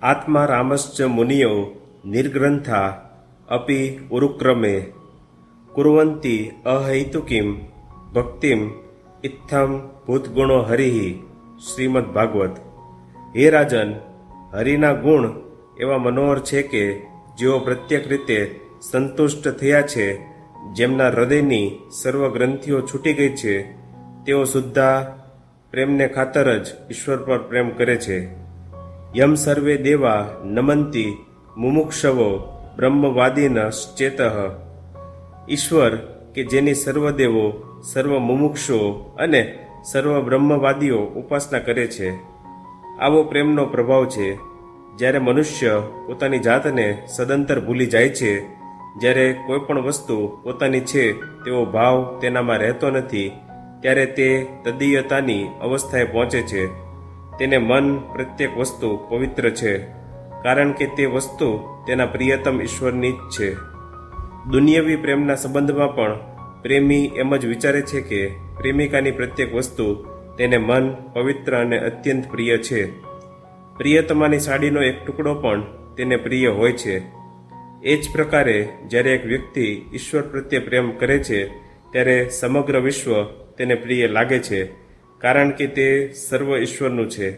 આત્મા રામશ્ચ મુનિયો નિર્ગ્રંથા અપી ઉરુક્રમે કુર્વંતી અહૈતુકીમ ભક્તિમ ઇત્થમ ભૂતગુણો હરિહિ શ્રીમદ ભાગવત હે રાજન હરિના ગુણ એવા મનોહર છે કે જેઓ પ્રત્યેક રીતે સંતુષ્ટ થયા છે જેમના હૃદયની સર્વ ગ્રંથિઓ છૂટી ગઈ છે તેઓ સુદ્ધા પ્રેમને ખાતર જ ઈશ્વર પર પ્રેમ કરે છે યમ સર્વે દેવા નમંતી મુમુક્ષવો બ્રહ્મવાદીન ચેતઃ ઈશ્વર કે જેની સર્વદેવો, સર્વ મુમુક્ષો અને સર્વ બ્રહ્મવાદીઓ ઉપાસના કરે છે. આવો પ્રેમનો પ્રભાવ છે. જ્યારે મનુષ્ય પોતાની જાતને સદંતર ભૂલી જાય છે, જ્યારે કોઈ પણ વસ્તુ પોતાની છે, તેવો ભાવ તેનામાં રહેતો નથી, ત્યારે તે તદીયતાની અવસ્થાએ પહોંચે છે. તેને મન પ્રત્યેક વસ્તુ પવિત્ર છે, કારણ કે તે વસ્તુ તેના પ્રિયતમ ઈશ્વરની જ છે. દુનિયાવી પ્રેમના સંબંધમાં પણ પ્રેમી એમ જ વિચારે છે કે પ્રેમિકાની પ્રત્યેક વસ્તુ તેને મન પવિત્ર અને અત્યંત પ્રિય છે. પ્રિયતમાની સાડીનો એક ટુકડો પણ તેને પ્રિય હોય છે. એ જ પ્રકારે જ્યારે એક વ્યક્તિ ઈશ્વર પ્રત્યે પ્રેમ કરે છે, ત્યારે સમગ્ર વિશ્વ તેને પ્રિય લાગે છે. કારણ કે તે સર્વ ઈશ્વરનું છે.